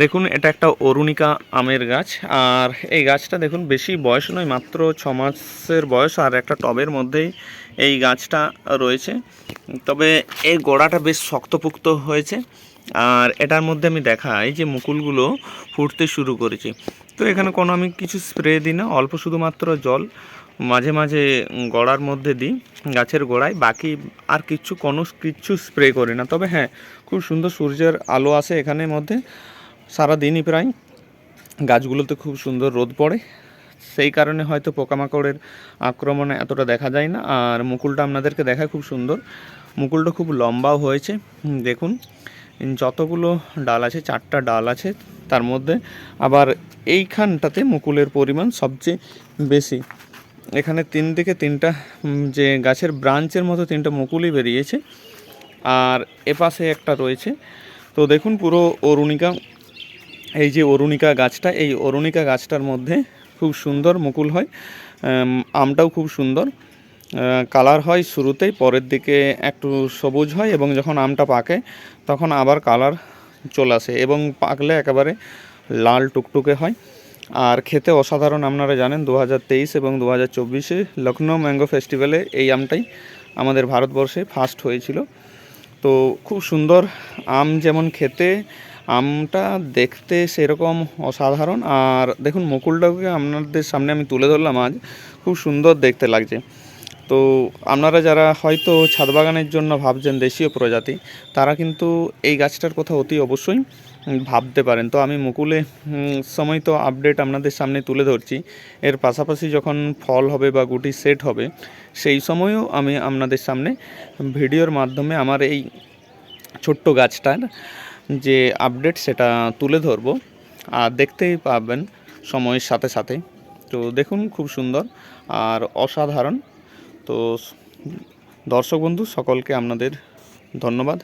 দেখুন, এটা একটা অরুণিকা আমের গাছ। আর এই গাছটা দেখুন, বেশি বয়স নয়, মাত্র ছ মাসের বয়স, আর একটা টবের মধ্যেই এই গাছটা রয়েছে। তবে এই গোড়াটা বেশ শক্তপুক্ত হয়েছে। আর এটার মধ্যে আমি দেখাই যে মুকুলগুলো ফুটতে শুরু করেছে। তো এখানে কোনো আমি কিছু স্প্রে দিই না, অল্প শুধুমাত্র জল মাঝে মাঝে গোড়ার মধ্যে দিই গাছের গোড়ায়। বাকি আর কিচ্ছু কোনো কিচ্ছু স্প্রে করি না। তবে হ্যাঁ খুব সুন্দর সূর্যের আলো আসে এখানের মধ্যে। সারা দিনই প্রায়। গাছগুলোতে খুব সুন্দর রোদ পড়ে। সেই কারণে হয়তো পোকামাকড়ের আক্রমণে এতটা দেখা যায় না। আর মুকুলটা আপনাদেরকে দেখায় খুব সুন্দর। মুকুলটা খুব লম্বাও হয়েছে। দেখুন। যতগুলো ডাল আছে, চারটা ডাল আছে, তার মধ্যে আবার এইখানটাতে মুকুলের পরিমাণ সবচেয়ে বেশি। এখানে তিন থেকে তিনটা যে গাছের ব্রাঞ্চের মতো তিনটা মুকুলই বেরিয়েছে। আর এপাশে একটা রয়েছে। তো দেখুন পুরো অরুণিকা এই যে অরুণিকা গাছটা, এই অরুণিকা গাছটার মধ্যে খুব সুন্দর মুকুল হয় আমটাও খুব সুন্দর। কালার হয় শুরুতেই, পরের দিকে একটু সবুজ হয় এবং যখন আমটা পাকে, তখন আবার কালার চলে আসে এবং পাকলে একেবারে লাল টুকটুকে হয়। আর খেতে অসাধারণ আপনারা জানেন দু হাজার তেইশ এবং দু হাজার চব্বিশে লখনৌ ম্যাঙ্গো ফেস্টিভ্যালে এই আমটাই আমাদের ভারতবর্ষে ফার্স্ট হয়েছিল। তো খুব সুন্দর আম যেমন খেতে আমটা দেখতে সেরকম অসাধারণ। আর দেখুন, মুকুলটাকে আপনাদের সামনে আমি তুলে ধরলাম আজ। খুব সুন্দর দেখতে লাগছে। তো আপনারা যারা হয়তো ছাদ বাগানের জন্য ভাবছেন দেশীয় প্রজাতি, তারা কিন্তু এই গাছটার কথা অতি অবশ্যই ভাবতে পারেন। তো আমি মুকুলে সময় তো আপডেট আপনাদের সামনে তুলে ধরছি। এর পাশাপাশি যখন ফল হবে বা গুটি সেট হবে, সেই সময়ও আমি আপনাদের সামনে ভিডিওর মাধ্যমে আমার এই ছোট্ট গাছটার যে আপডেট সেটা তুলে ধরবো। আর দেখতেই পাবেন সময়ের সাথে সাথে। তো দেখুন, খুব সুন্দর আর অসাধারণ। তো দর্শক বন্ধু, সকলকে আপনাদের ধন্যবাদ।